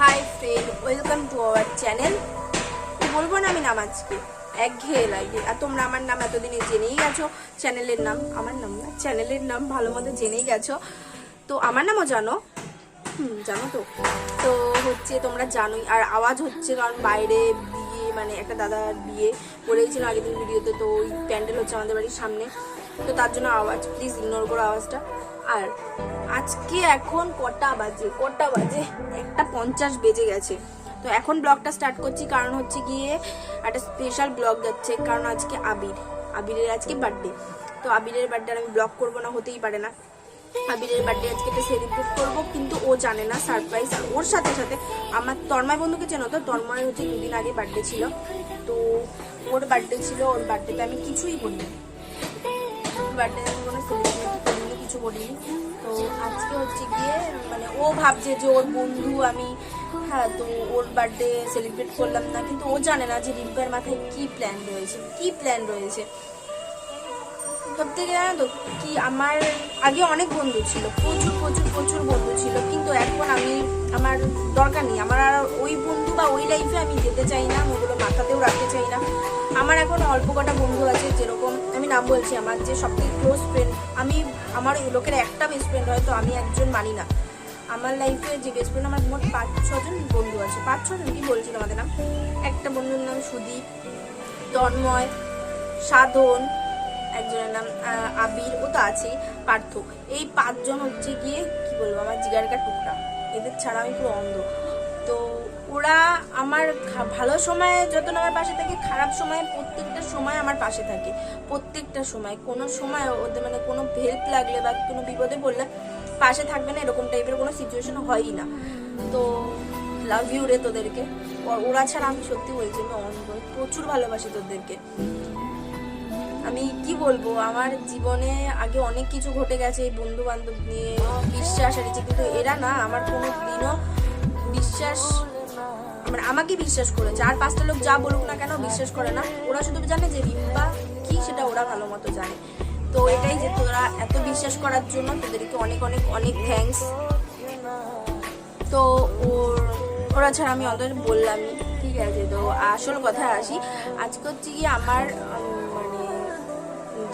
Hi friend welcome to our channel বলব না আমি নাম আজকে? একঘেয়ে লাগে। আর তোমরা আমার নাম এতদিনে জেনেই গেছো। চ্যানেলের নাম আমার নাম না চ্যানেলের নাম ভালো মতো জেনেই গেছো। তো আমার নামও জানো? হুম, জানো তো। তো হচ্ছে তোমরা জানোই। আর আওয়াজ হচ্ছে কারণ বাইরে বিয়ে মানে একটা দাদার বিয়ে করেছিল আগের দিন ভিডিওতে, তো ওই প্যান্ডেল হচ্ছে আমাদের বাড়ির সামনে। তো তার জন্য আওয়াজ প্লিজ ইগনোর করো আওয়াজটা। আর আজকে এখন কটা বাজে? কটা বাজে? একটা পঞ্চাশ বেজে গেছে। তো এখন ব্লগটা স্টার্ট করছি, কারণ হচ্ছে গিয়ে একটা স্পেশাল ব্লগ যাচ্ছে, কারণ আজকে আবির। আবিরের আজকে বার্থডে তো আবিরের বার্থডে আমি ব্লগ করব না, হতেই পারে না। আবিরের বার্থডে আজকে একটা সেলিব্রেট করব, কিন্তু ও জানে না সারপ্রাইজ আর ওর সাথে সাথে আমার তন্ময় বন্ধুকে চেনো তো? তন্ময় হচ্ছে দুদিন আগে বার্থডে ছিল। তো ওর বার্থডে ছিল, ওর বার্থডেতে আমি কিছুই করিনি বার্থডে আমি কোনো সেলিব্রেট কিছু করিনি। তো আজকে হচ্ছে গিয়ে মানে ও ভাবছে যে ওর বন্ধু আমি হ্যাঁ তো ওর বার্থডে সেলিব্রেট করলাম না, কিন্তু ও জানে না যে রিম্পার মাথায় কি প্ল্যান রয়েছে, কি প্ল্যান রয়েছে। সব থেকে জানো তো কি, আমার আগে অনেক বন্ধু ছিল, প্রচুর প্রচুর প্রচুর বন্ধু ছিল, কিন্তু এখন আমি, আমার দরকার নেই, আমার আর ওই বন্ধু বা ওই লাইফে আমি যেতে চাই না ওগুলো মাথাতেও রাখতে চাই না। আমার এখন অল্প কটা বন্ধু আছে, যেরকম আমি নাম বলছি আমার যে সব থেকে ক্লোজ ফ্রেন্ড আমি, আমার লোকের একটা বেস্ট ফ্রেন্ড হয়তো আমি একজন মানি না। আমার লাইফে যে বেস্ট ফ্রেন্ড আমার মোট পাঁচ, ছজন বন্ধু আছে, পাঁচ, ছজন কি বলছিল আমাদের নাম? একটা বন্ধুর নাম সুদীপ, তন্ময়, সাধন একজনের নাম আবির, ও তো আছেই, পার্থ। এই পাঁচজন হচ্ছে গিয়ে, কি বলব, আমার জিগারকা টুকরা। এদের ছাড়া আমি পুরো অন্ধ। তো ওরা আমার ভালো সময়ে যত আমার পাশে থাকে, খারাপ সময়ে প্রত্যেকটা সময় আমার পাশে থাকে। প্রত্যেকটা সময়। কোনো সময় ওদের মানে কোনো হেল্প লাগলে বা কোনো বিপদে পড়লে পাশে থাকবে না, এরকম টাইপের কোনো সিচুয়েশন হয়ই না। তো লাভ ইউ রে তোদেরকে। ওরা ছাড়া আমি সত্যি বলছি, আমি অন্ধ। প্রচুর ভালোবাসি তোদেরকে। আমি কি বলব, আমার জীবনে আগে অনেক কিছু ঘটে গেছে, এই বন্ধু বান্ধব নিয়ে, বিশ্বাস হারিয়েছে কিন্তু এরা না আমার কোনো দিনও বিশ্বাস মানে আমাকে বিশ্বাস করেছে আর পাঁচটা লোক যা বলুক না কেন বিশ্বাস করে না। ওরা শুধু জানে যে রিম্পা কি সেটা ওরা ভালো মতো জানে। তো এটাই যে তোরা এত বিশ্বাস করার জন্য তোদেরকে অনেক অনেক অনেক থ্যাঙ্কস তো ওর, ওরা ছাড়া আমি অন্তত বললামই। ঠিক আছে, তো আসল কথায় আসি। আজকে হচ্ছে কি আমার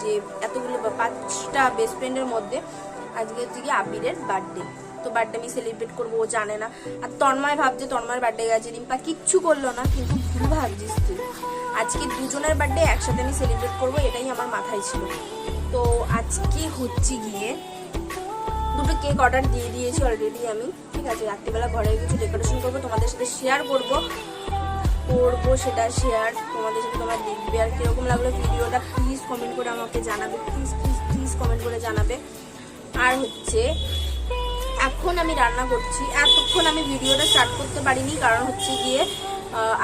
যে এতগুলো পাঁচটা বেস্ট ফ্রেন্ডের মধ্যে আজকে হচ্ছে কি আবিরের বার্থডে তো বার্থডে আমি সেলিব্রেট করব, ও জানে না। আর তন্ময় ভাবছে, তন্ময়ের বার্থডে গেছে, রিম্পা কিচ্ছু করল না, কিন্তু ভুল ভাবছিস তুই। আজকে দুজনের বার্থডে একসাথে আমি সেলিব্রেট করব, এটাই আমার মাথায় ছিল। তো আজকে হচ্ছে গিয়ে দুটো কেক অর্ডার দিয়ে দিয়েছি অলরেডি আমি। ঠিক আছে, রাত্রিবেলা ঘরে কিছু ডেকোরেশন করব, তোমাদের সাথে শেয়ার করব। করব সেটা শেয়ার তোমাদের সাথে তোমরা দেখবে আর কীরকম লাগল ভিডিওটা প্লিজ কমেন্ট করে আমাকে জানাবে প্লিজ প্লিজ প্লিজ কমেন্ট করে জানাবে। আর হচ্ছে, এখন আমি রান্না করছি, এতক্ষণ আমি ভিডিওটা স্টার্ট করতে পারিনি, কারণ হচ্ছে গিয়ে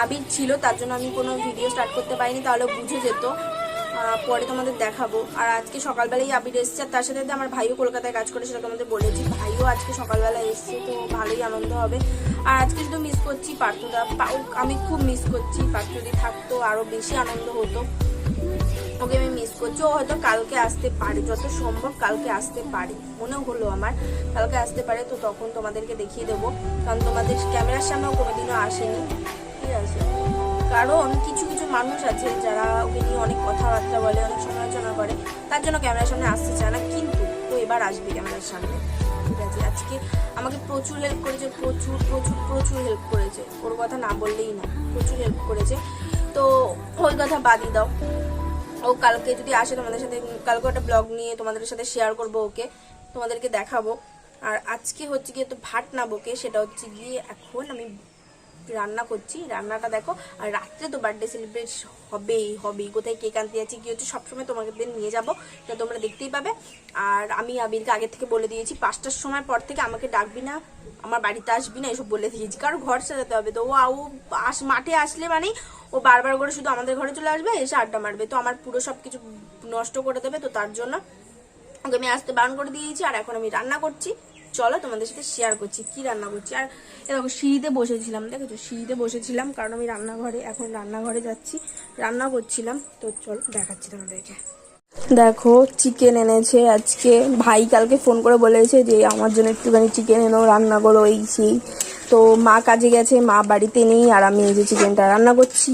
আবির ছিল, তার জন্য আমি কোনো ভিডিও স্টার্ট করতে পারিনি, তাহলে বুঝে যেত। পরে তোমাদের দেখাবো। আর আজকে সকালবেলাই আবির এসছে, আর তার সাথে আমার ভাইও কলকাতায় কাজ করে সেটা তোমাদের বলেছি। ভাইও আজকে সকালবেলা এসছে, তো ভালোই আনন্দ হবে। আর আজকে শুধু মিস করছি পার্থদা। আমি খুব মিস করছি। পার্থ যদি থাকতো আরও বেশি আনন্দ হতো। ওকে আমি মিস করছি। ও হয়তো কালকে আসতে পারে, যত সম্ভব কালকে আসতে পারে। মনে হলো আমার, কালকে আসতে পারে তো তখন তোমাদেরকে দেখিয়ে দেবো। কারণ তোমাদের ক্যামেরার সামনেও কোনোদিনও আসেনি। ঠিক আছে? কারণ কিছু কিছু মানুষ আছে যারা ওকে নিয়ে অনেক কথাবার্তা বলে, অনেক সমালোচনা করে। তার জন্য ক্যামেরার সামনে আসতে চায় না। কিন্তু ও এবার আসবে ক্যামেরার সামনে। ঠিক আজকে আমাকে প্রচুর হেল্প করেছে, প্রচুর প্রচুর প্রচুর হেল্প করেছে। ওর কথা না বললেই না, প্রচুর হেল্প করেছে। তো ওই কথা বাদই দাও। ও কালকে যদি আসে তোমাদের সাথে কালকে একটা ব্লগ নিয়ে তোমাদের সাথে শেয়ার করব ওকে, তোমাদেরকে দেখাবো। আর আজকে হচ্ছে গিয়ে তো ভাত নাবোকে সেটা হচ্ছে গিয়ে এখন আমি রান্না করছি। রান্নাটা দেখো, আর রাত্রে তো বার্থডে সেলিব্রেট হবেই হবেই। কোথায় কেক আনতে যাচ্ছি, কি হচ্ছে, সবসময় তোমাদের নিয়ে যাব। এটা তোমরা দেখতেই পাবে। আর আমি আবিরকে আগে থেকে বলে দিয়েছি, পাঁচটার সময় পর থেকে আমাকে ডাকবি না, আমার বাড়িতে আসবি না, এসব বলে দিয়েছি। কারণ ঘর সাজাতে হবে তো। ও ও আস, মাঠে আসলে মানেই ও বারবার করে শুধু আমাদের ঘরে চলে আসবে, এসে আড্ডা মারবে। তো আমার পুরো সব কিছু নষ্ট করে দেবে তো তার জন্য ওকে আমি আসতে বারণ করে দিয়েছি, আর এখন আমি রান্না করছি। চলো তোমাদের সাথে শেয়ার করছি কি রান্না করছি। আর এরকম সিঁড়িতে বসেছিলাম, দেখেছ? সিঁড়িতে বসেছিলাম, কারণ আমি রান্নাঘরে, এখন রান্নাঘরে যাচ্ছি, রান্না করছিলাম। তো চলো, দেখাচ্ছি তোমাদেরকে। দেখো চিকেন এনেছে আজকে। ভাই কালকে ফোন করে বলেছে যে, আমার জন্য একটুখানি চিকেন এনো রান্না করো এই সেই। তো মা কাজে গেছে, মা বাড়িতে নেই, আর আমি এই যে চিকেনটা রান্না করছি।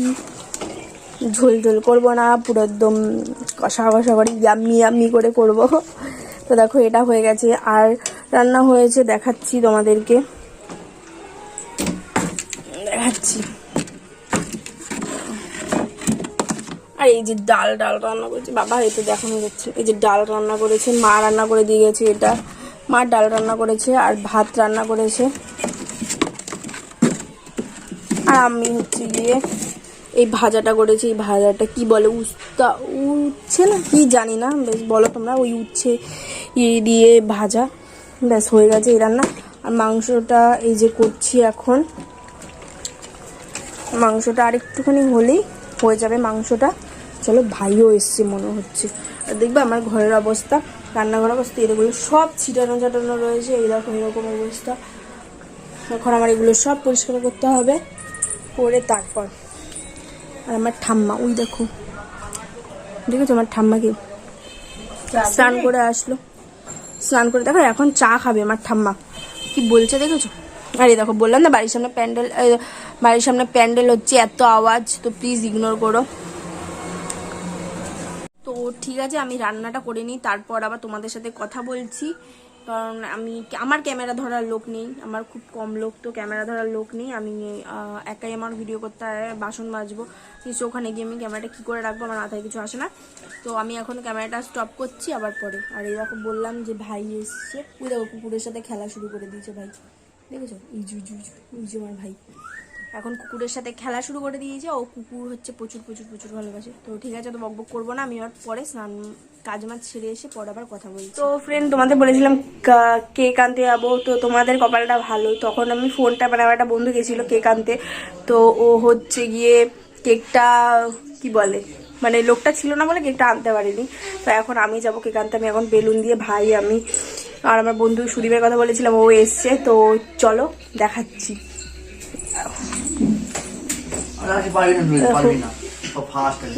ঝোল ঝোল করব না, পুরো একদম কষা কষা করে ইয়াম্মি ইয়াম্মি করে করব। তো দেখো, এটা হয়ে গেছে। আর রান্না হয়েছে, দেখাচ্ছি তোমাদেরকে। দেখাচ্ছি। আর এই যে ডাল ডাল রান্না করেছে, বাবা এই তো দেখানো যাচ্ছে। এই যে ডাল রান্না করেছে, মা রান্না করে দিয়ে গেছে এটা। মা ডাল রান্না করেছে আর ভাত রান্না করেছে। আর আমি হচ্ছে গিয়ে এই ভাজাটা করেছি। এই ভাজাটা কি বলে, উস্তা, উচ্ছে না? কি জানি না, বেশ বলো তোমরা, ওই উচ্ছে ইয়ে দিয়ে ভাজা। ব্যাস হয়ে গেছে এই রান্না। আর মাংসটা এই যে করছি এখন মাংসটা আর একটুখানি হলেই হয়ে যাবে মাংসটা। চলো ভাইও এসছে মনে হচ্ছে। আর দেখবে আমার ঘরের অবস্থা রান্নাঘর অবস্থা এগুলো সব ছিটানো ছাটানো রয়েছে এই দেখো এরকম অবস্থা। এখন আমার এগুলো সব পরিষ্কার করতে হবে করে তারপর। আর আমার ঠাম্মা ওই দেখো। দেখেছ আমার ঠাম্মাকে স্নান করে আসলো। স্নান করে দেখো এখন চা খাবে আমার ঠাম্মা। কি বলছে দেখেছ? আরে দেখো, বললাম না, বাড়ির সামনে প্যান্ডেল বাড়ির সামনে প্যান্ডেল হচ্ছে, এত আওয়াজ, তো প্লিজ ইগনোর করো। তো ঠিক আছে, আমি রান্নাটা করে নিই, তারপর আবার তোমাদের সাথে কথা বলছি। কারণ আমি আমার ক্যামেরা ধরার লোক নেই। আমার খুব কম লোক, তো ক্যামেরা ধরার লোক নেই। আমি একাই আমার ভিডিও করতে বাসন মাজবো। কিছু ওখানে গিয়ে আমি ক্যামেরাটা কী করে রাখব আমার মাথায় কিছু আসে না। তো আমি এখন ক্যামেরাটা স্টপ করছি আবার পরে। আর এরকম বললাম যে ভাই এসছে। দেখো কুকুরের সাথে খেলা শুরু করে দিয়েছে ভাই। দেখেছ? ইজু ইজু ইজু আমার ভাই। এখন কুকুরের সাথে খেলা শুরু করে দিয়েছে, ও কুকুর হচ্ছে প্রচুর প্রচুর প্রচুর ভালোবাসে। তো ঠিক আছে, তো বকবক করব না, আমি আর পরে স্নান কাজ মাছ ছেড়ে এসে পরে আবার কথা বলি তো ফ্রেন্ড তোমাদের বলেছিলাম কেক আনতে যাব, তো তোমাদের কপালটা ভালো। তখন আমি ফোনটা মানে আমার একটা বন্ধু গেছিল কেক আনতে, তো ও হচ্ছে গিয়ে কেকটা, কি বলে মানে লোকটা ছিল না বলে কেকটা আনতে পারিনি। তো এখন আমি যাব কেক আনতে, আমি এখন বেলুন দিয়ে ভাই, আমি আর আমার বন্ধু সুদীপের কথা বলেছিলাম, ও এসছে, তো চলো, দেখাচ্ছি।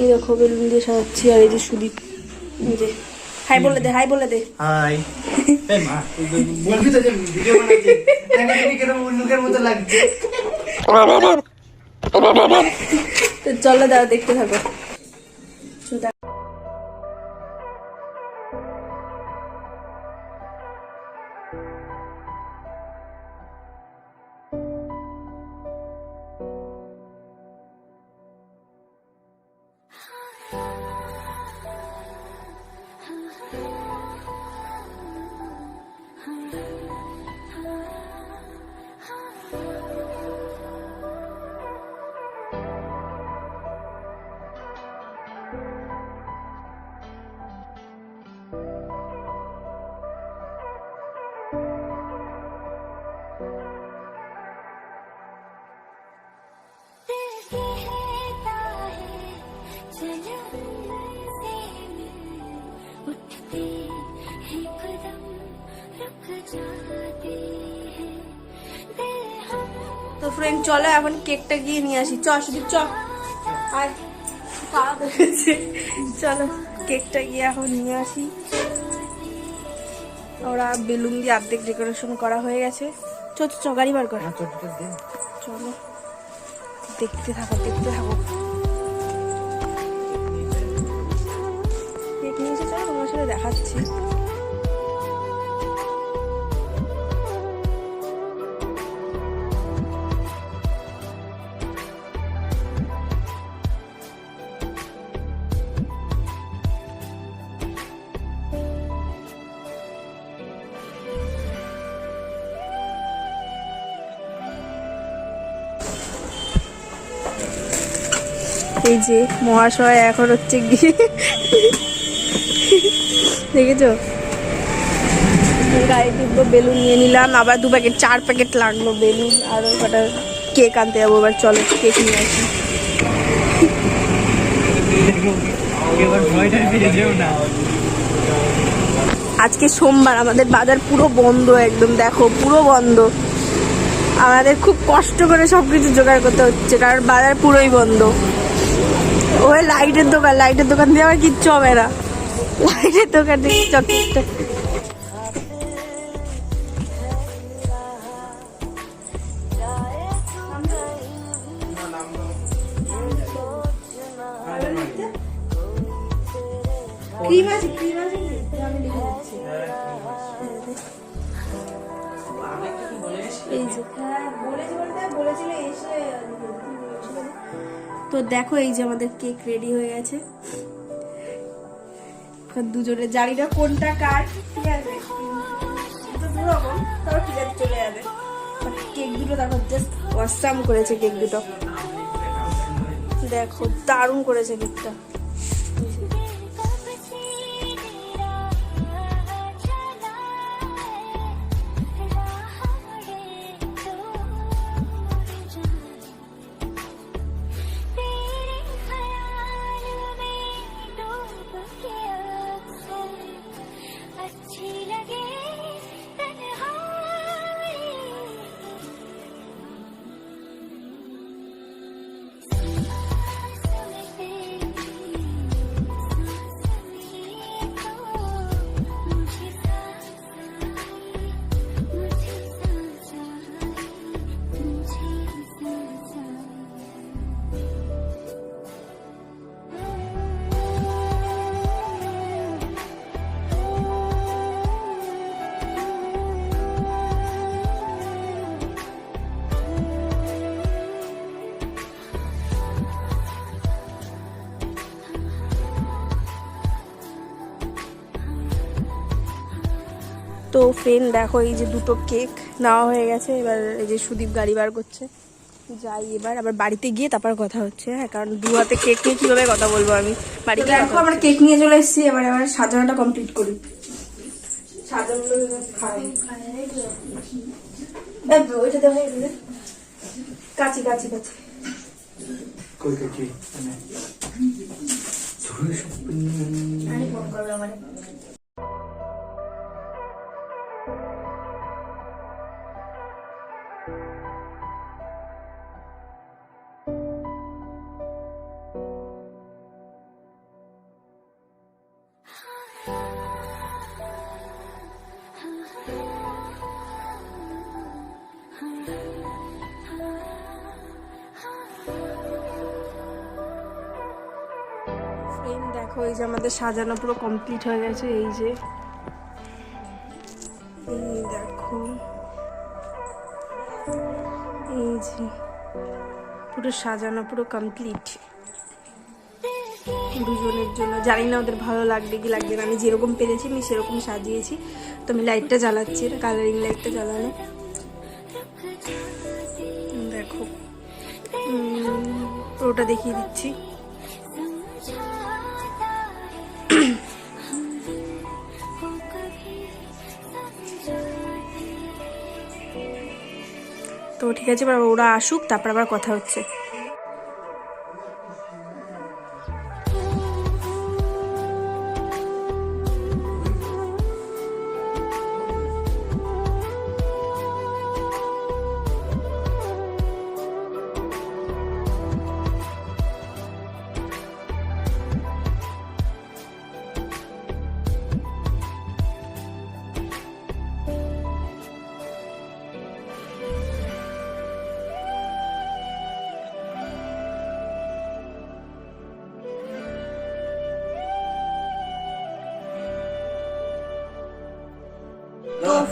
দেখো বেলুন দিয়ে সাজাচ্ছি আর এই যে সুদীপ যে হাই বলে দে হাই বলে দে। হাই। এই মা তুই তো বলবি তো যে ভিডিও বানাচ্ছি দেখো তুমি কীরকম উল্লুকের মতো লাগছে। চলো দাও দেখতে থাকো। ফ্রেন্ড চলো এখন কেকটা গিয়ে নিয়ে আসি। চ শুধু চ। আর। চলো কেকটা গিয়ে এখন নিয়ে আসি। ওরা বেলুন দিয়ে অর্ধেক ডেকোরেশন করা হয়ে গেছে। চ চ, চ গাড়ি বার কর। চলো। দেখতে থাকো দেখতে থাকো। কেক নিয়ে এসে চলো তোমার সাথে দেখাচ্ছি। এই যে মহাশয় এখন হচ্ছে গিয়ে দেখেছ? গাড়ি টিপবো বেলুন নিয়ে নিলাম, আবার দু প্যাকেট চার প্যাকেট লাগল বেলুন, আর ওই কটা কেক আনতে যাব, এবার চলো কেক নিয়ে আসি। আজকে সোমবার, আমাদের বাজার পুরো বন্ধ একদম, দেখো, পুরো বন্ধ। আমাদের খুব কষ্ট করে সব কিছু জোগাড় করতে হচ্ছে, কারণ বাজার পুরোই বন্ধ। ওই লাইটের দোকান লাইটের দোকান দিয়ে আমার কিচ্ছু হবে না। লাইটের দোকান দিয়ে যথেষ্ট দেখো এই যে আমাদের কেক রেডি হয়ে গেছে। দুজনে জানি না কোনটা কার, ঠিক আছে? চলে যাবে। কেক দুটো জাস্ট করেছে কেক দুটো। দেখো, দারুণ করেছে কেকটা। তো ফ্রেন্ড দেখো এই যে দুটো কেক নেওয়া হয়ে গেছে এবার এই যে সুদীপ গাড়ি বার করছে। যাই এবার আবার বাড়িতে গিয়ে তারপর কথা হচ্ছে হ্যাঁ কারণ দু হাতে কেক নিয়ে কীভাবে কথা বলব আমি? বাড়িতে দেখো আমরা কেক নিয়ে চলে এসেছি এবার এবার সাজানোটা কমপ্লিট করি। কাছি কাছি কাছি মানে আরে ফোন করবে আমার আমাদের সাজানো পুরো কমপ্লিট হয়ে গেছে, এই যে। দেখো। এই যে। পুরো সাজানো পুরো কমপ্লিট দুজনের জন্য। জানি না ওদের ভালো লাগবে কি লাগবে না। আমি যেরকম পেরেছি, আমি সেরকম সাজিয়েছি। তো আমি লাইটটা জ্বালাচ্ছি কালারিং লাইটটা জ্বালানো। দেখো। পুরোটা দেখিয়ে দিচ্ছি। ঠিক আছে এবার ওরা আসুক তারপর আবার কথা হচ্ছে।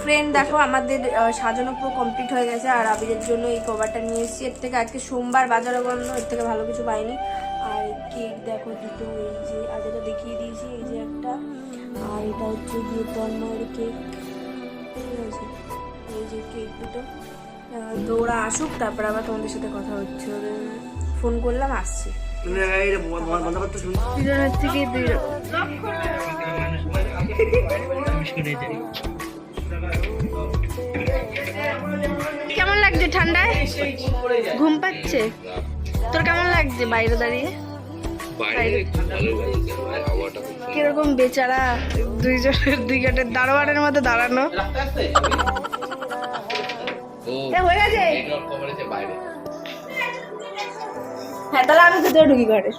ফ্রেন্ড দেখো আমাদের সাজানো পুরো কমপ্লিট হয়ে গেছে আর আবিরের জন্য এই কভারটা নিয়ে এসেছি। এর থেকে আজকে সোমবার বাজারে বন্ধ এর থেকে ভালো কিছু পাইনি। আর কেক দেখো দুটো এই যে আগে তো দেখিয়ে দিয়েছি এই যে একটা। আর এটা হচ্ছে গিয়ে তন্ময়ের কেক। ঠিক আছে এই যে কেক দুটো। তো ওরা আসুক তারপর আবার তোমাদের সাথে কথা হচ্ছে। ওদের ফোন করলাম আসছে। তুমি এটা বন্ধ করতে শুনি দুজনের থেকে দুই কেমন লাগছে ঠান্ডায়? ঘুম পাচ্ছে? তোর কেমন লাগছে বাইরে দাঁড়িয়ে? কীরকম বেচারা দুইজনের দুই ঘাটের দারোয়ানের মধ্যে দাঁড়ানো? হয়ে গেছে? হ্যাঁ তাহলে আমি ভিতরে ঢুকি ঘরে।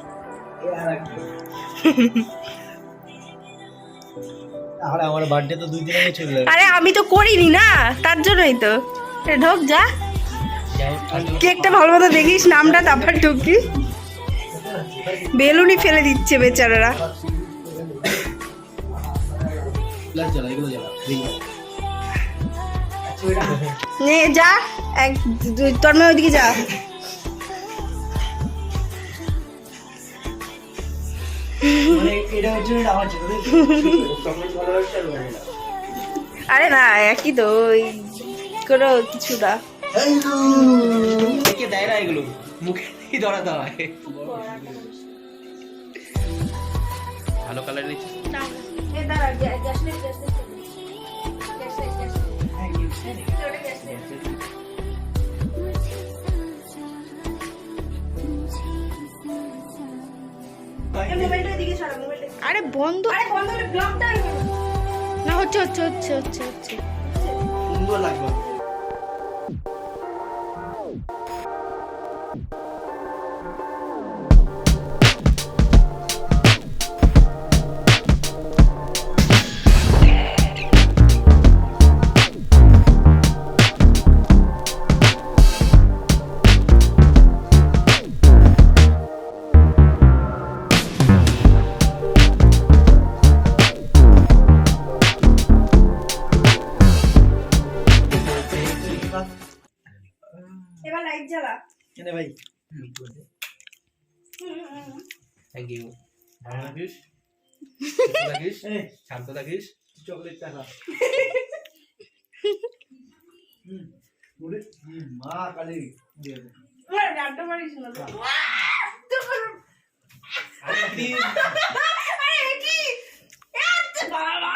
তাহলে আমার বার্থডে তো দুই দিন আগে চলে আরে আমি তো করিনি না তার জন্যই তো। এ, ঢোক যা। কেকটা ভালো মতো দেখিস নামটা তারপর ঢুকি বেলুনই ফেলে দিচ্ছে বেচারারা। নে যা। এক তোর মেয়ে ওইদিকে যা। আর আরে না একই তো ওই কোনো কিছু না। কে দেয় না এগুলো। মুখে ধরাতে হয়? ভালো কালার নিচ্ছে আরে বন্ধ। না হচ্ছে হচ্ছে হচ্ছে হচ্ছে হচ্ছে। সুন্দর লাগবে। থ্যাংক ইউ ভালো থাকিস থাকিস শান্ত থাকিস চকলেট টাকা মা কালী। আরে কি? আরে কি এত বাবা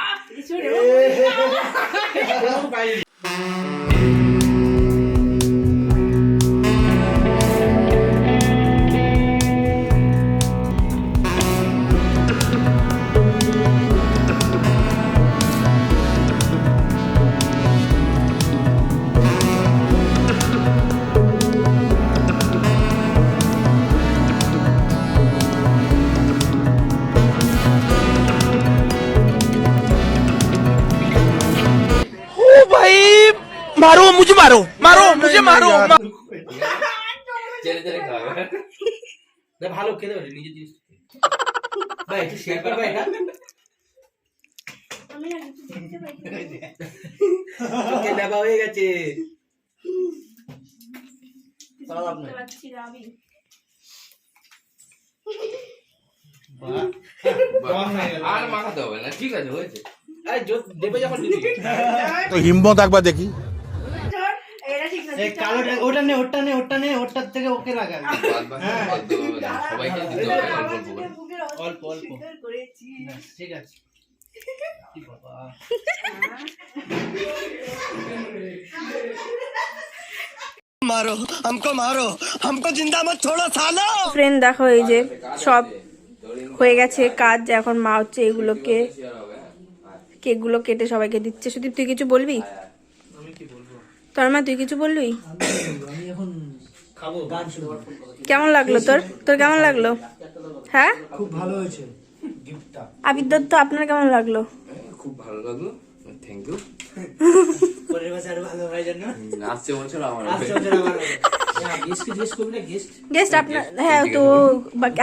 मारो मुझे मारो मारो मुझे मारो চেড়ে চেড়ে খাওয়াবে না, ভালো খেতে পারে নিজে জিনিস ভাই একটু শেয়ার করবে এটা আমি না কিছু দেখতে পাই চোখে নেবা হয়ে গেছে তাহলে আপনি বুঝতে পারছি না আমি আর মাখাতে হবে না ঠিক আছে হয়েছে আরে জো- দেবে যখন দিবি तो हिम्मत একবার দেখি ধর, এটা ঠিক না এই কালোটা ওটা নে ওটা নে ওটা নে ওটার থেকে ওকে লাগা বাদ বাকি বাদ দেবো না। সবাইকে দিতে হবে অল্প অল্প করে অল্প অল্প ব্যাস, ঠিক আছে কি বাবা मारो हमको मारो हमको जिंदा मत छोड़ो सालो ফ্রেন্ড দেখো এই যে সব হয়ে গেছে কাজ এখন মা হচ্ছে এগুলোকে কেকগুলো কেটে সবাইকে দিচ্ছে সুদীপ তুই কিছু বলবি তোর মা তুই কিছু বলবি আমি এখন খাব। গান শুনব কেমন লাগল তোর? তোর কেমন লাগল? হ্যাঁ? খুব ভালো হয়েছে গিফটটা আবির দত্ত আপনার কেমন লাগল? খুব ভালো লাগল। থ্যাংক ইউ পরের মাসে আরও ভালো হয় জানো? আসছে বছর আমার আসছে বছর আবার গেস্ট গেস্ট করবি না? গেস্ট গেস্ট আপনার হ্যাঁ তো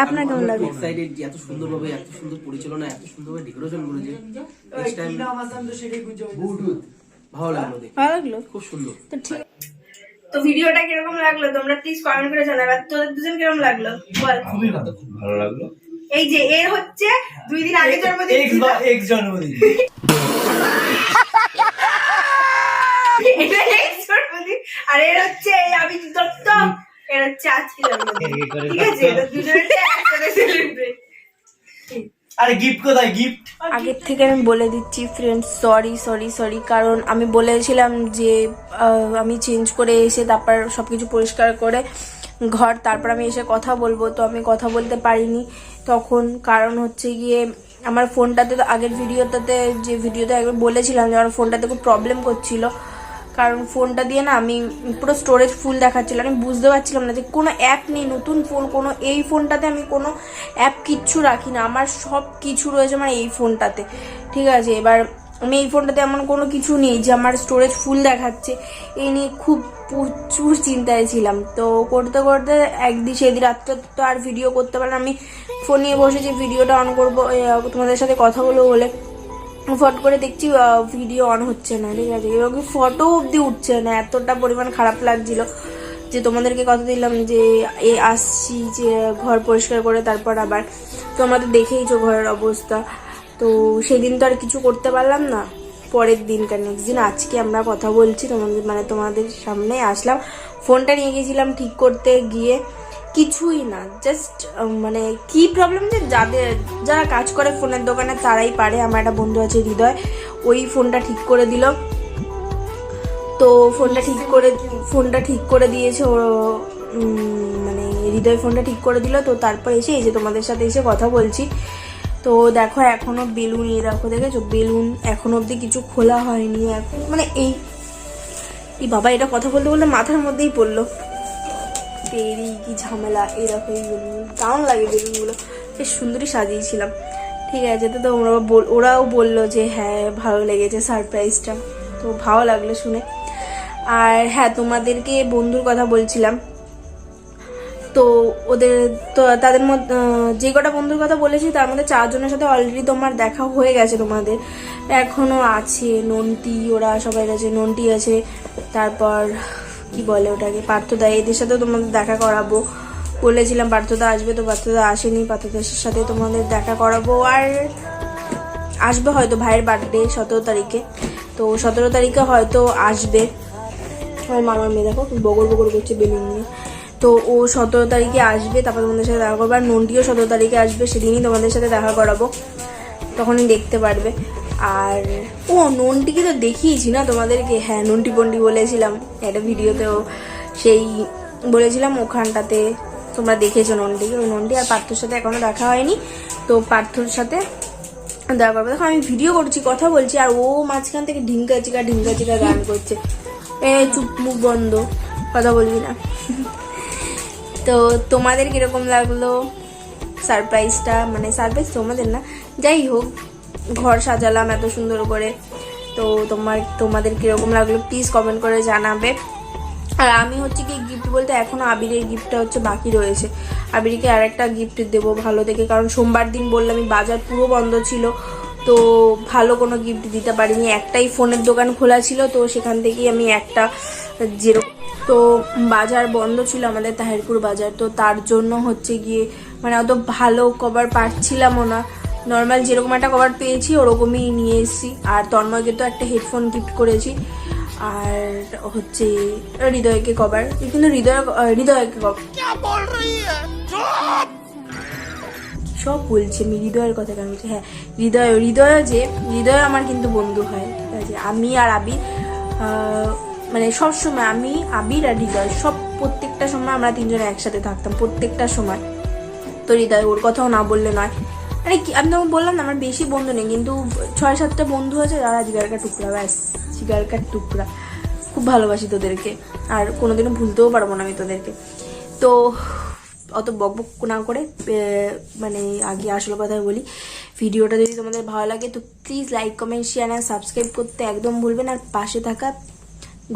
আপনার কেমন লাগল? এক্সাইটেড এত সুন্দরভাবে এত সুন্দর পরিচালনা এত সুন্দরভাবে ডেকোরেশন করেছে। নেক্সট টাইম ভালো লাগল দেখে। ভালো লাগল? খুব সুন্দর। তো ঠিক তো ভিডিওটা কীরকম লাগল? তোমরা প্লিজ কমেন্ট করে জানাবে। তোদের দুজন কীরকম লাগল? বল। খুবই ভালো ভালো লাগল। এই যে এর হচ্ছে দুই দিন আগে জন্মদিন। এক্স বা এক্স জন্মদিন। এটা ex জন্মদিন। আর এর হচ্ছে এই আবির দত্ত। এর হচ্ছে আজকে জন্মদিন। ঠিক আছে? দুজনের একসাথে সেলিব্রেট আরে গিফট কোথায়? গিফট আগের থেকে আমি বলে দিচ্ছি ফ্রেন্ড সরি সরি সরি কারণ আমি বলেছিলাম যে আমি চেঞ্জ করে এসে তারপর সব কিছু পরিষ্কার করে ঘর, তারপর আমি এসে কথা বলব। তো আমি কথা বলতে পারিনি। তখন কারণ হচ্ছে গিয়ে আমার ফোনটাতে তো আগের ভিডিওটাতে যে ভিডিওতে একবার বলেছিলাম যে, আমার ফোনটাতে খুব প্রবলেম করছিল। কারণ ফোনটা দিয়ে না আমি পুরো স্টোরেজ ফুল দেখাচ্ছিল আমি বুঝতে পারছিলাম না যে কোনো অ্যাপ নেই, নতুন ফোন কোনো এই ফোনটাতে আমি কোনো অ্যাপ কিচ্ছু রাখি না। আমার সব কিছু রয়েছে আমার এই ফোনটাতে। ঠিক আছে, এবার আমি এই ফোনটাতে এমন কোনো কিছু নেই যে আমার স্টোরেজ ফুল দেখাচ্ছে। এই নিয়ে খুব প্রচুর চিন্তায় ছিলাম। তো করতে করতে একদিন সেদিন রাত্রে তো আর ভিডিও করতে পারলাম আমি ফোন নিয়ে বসে যে ভিডিওটা অন করব তোমাদের সাথে কথা বলব বলে। ফট করে দেখছি ভিডিও অন হচ্ছে না, ঠিক আছে? এবং ফটো অবধি উঠছে না, এতটা পরিমাণ খারাপ লাগছিল যে তোমাদেরকে কথা দিলাম যে, এ, আসছি যে, ঘর পরিষ্কার করে তারপর আবার তোমরা তো দেখেইছো ঘরের অবস্থা। তো সেদিন তো আর কিছু করতে পারলাম না, পরের দিনকার নেক্সট দিন আজকে আমরা কথা বলছি, তোমাদের মানে তোমাদের সামনে আসলাম। ফোনটা নিয়ে গিয়েছিলাম ঠিক করতে গিয়ে কিছুই না জাস্ট মানে কি প্রবলেম যে যাদের, যারা কাজ করে ফোনের দোকানে তারাই পারে। আমার একটা বন্ধু আছে হৃদয়, ওই ফোনটা ঠিক করে দিল। তো ফোনটা ঠিক করে, ফোনটা ঠিক করে দিয়েছে, ও মানে হৃদয় ফোনটা ঠিক করে দিল। তো তারপর এসে এই যে তোমাদের সাথে এসে কথা বলছি। তো দেখো, এখনও বেলুন, এই দেখো, দেখেছ? বেলুন এখনও অবধি কিছু খোলা হয়নি। এখন মানে এই বাবা এটা কথা বলতে বলতে মাথার মধ্যেই পড়ল। তেরি, কি ঝামেলা এই বেলুন, দারুণ লাগে বেলুনগুলো। বেশ সুন্দরই সাজিয়েছিলাম। ঠিক আছে, তো বল, ওরাও বলল যে হ্যাঁ ভালো লেগেছে সারপ্রাইজটা তো ভালো লাগল শুনে। আর হ্যাঁ তোমাদেরকে বন্ধুর কথা বলছিলাম। তো ওদের, তো তাদের মধ্যে যে কটা বন্ধুর কথা বলেছি, তার মধ্যে চারজনের সাথে অলরেডি তোমার দেখা হয়ে গেছে তোমাদের। এখনও আছে নন্টি ওরা সবাই আছে নন্টি আছে। তারপর কি বলে ওটাকে? পার্থদা, এদের সাথেও তোমাদের দেখা করাবো। বলেছিলাম পার্থদা আসবে তো পার্থদা আসেনি, পার্থদার সাথে তোমাদের দেখা করাবো। আর আসবে হয়তো ভাইয়ের বার্থডে সতেরো তারিখে। তো সতেরো তারিখে হয়তো আসবে। আমার মামার মেয়ে দেখো বগর বগর করছে বেলুন নিয়ে। তো ও সতেরো তারিখে আসবে, তারপর তোমাদের সাথে দেখা করব। আর নন্টিও সতেরো তারিখে আসবে, সেদিনই তোমাদের সাথে দেখা করাবো। তখনই দেখতে পারবে। আর, ও নন্টিকে তো দেখিয়েছি না তোমাদেরকে? হ্যাঁ নন্টি পন্টি বলেছিলাম। একটা ভিডিওতেও সেই বলেছিলাম ওখানটাতে, তোমরা দেখেছ নন্টিকে ওই নন্টি আর পার্থর সাথে এখনও দেখা হয়নি। তো পার্থর সাথে দেখা করব। দেখো, আমি ভিডিও করছি, কথা বলছি, আর ও মাঝখান থেকে ঢিঙ্কা চিকা ঢিঙ্কা চিকা গান করছে। এ, চুপ মুখ বন্ধ, কথা বলবি না। তো তোমাদের কীরকম লাগল সারপ্রাইজটা মানে সারপ্রাইজ তোমাদের না? যাই হোক ঘর সাজালাম এত সুন্দর করে। তো তোমার, তোমাদের কীরকম লাগল প্লিজ কমেন্ট করে জানাবে। আর আমি হচ্ছে কি গিফট বলতে এখনও আবিরের গিফটটা হচ্ছে বাকি রয়েছে। আবিরকে আর একটা গিফট দেবো ভালো দেখে, কারণ সোমবার দিন বললাম আমি বাজার পুরো বন্ধ ছিল, তো ভালো কোনো গিফট দিতে পারিনি। একটাই ফোনের দোকান খোলা ছিল, তো সেখান থেকেই আমি একটা যেরকম তো বাজার বন্ধ ছিল আমাদের তাহিরপুর বাজার, তো তার জন্য হচ্ছে গিয়ে মানে অত ভালো কভার পাচ্ছিলামও না। নর্মাল যেরকম একটা কভার পেয়েছি ওরকমই নিয়ে এসেছি। আর তন্ময়কে তো একটা হেডফোন গিফট করেছি। আর হচ্ছে হৃদয়কে কভার কিন্তু হৃদয় হৃদয়কে কভার সব বলছি আমি হৃদয়ের কথা কেন বলছি? হ্যাঁ হৃদয় হৃদয় যে হৃদয় আমার কিন্তু বন্ধু হয়। ঠিক আছে? আমি আর আবির মানে সব সময় আমি আবির আর হৃদয় সব প্রত্যেকটা সময় আমরা তিনজনে একসাথে থাকতাম প্রত্যেকটা সময়। তো হৃদয় ওর কথাও না বললে নয়। কি, আমি তোমাকে বললাম না, আমার বেশি বন্ধু নেই, কিন্তু ছয় সাতটা বন্ধু আছে যারা জিগারকার টুকরা, ব্যাস জিগারকার টুকরা। খুব ভালোবাসি তোদেরকে, আর কোনোদিনও ভুলতেও পারব না আমি তোদেরকে। তো, অত বকবক না করে মানে আগে আসল কথা বলি, ভিডিওটা যদি তোমাদের ভালো লাগে, তো প্লিজ লাইক কমেন্ট শেয়ার আর সাবস্ক্রাইব করতে একদম ভুলবেন আর পাশে থাকা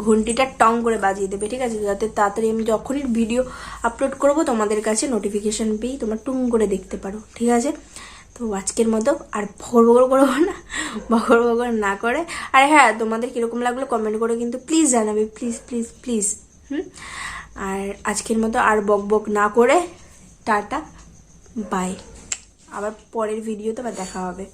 ঘন্টিটা টং করে বাজিয়ে দেবে, ঠিক আছে? যাতে তাড়াতাড়ি আমি যখনই ভিডিও আপলোড করব, তোমাদের কাছে নোটিফিকেশান পেয়ে তোমরা টুং করে দেখতে পারো, ঠিক আছে? তো আজকের মতো, আর ভগর ভগর করব না ভগর ভগর না করে। আর হ্যাঁ তোমাদের কীরকম লাগল কমেন্ট করে কিন্তু প্লিজ জানাবে প্লিজ প্লিজ প্লিজ হুম? আর আজকের মতো আর বক বক না করে, টাটা বাই আবার পরের ভিডিওতে আবার দেখা হবে।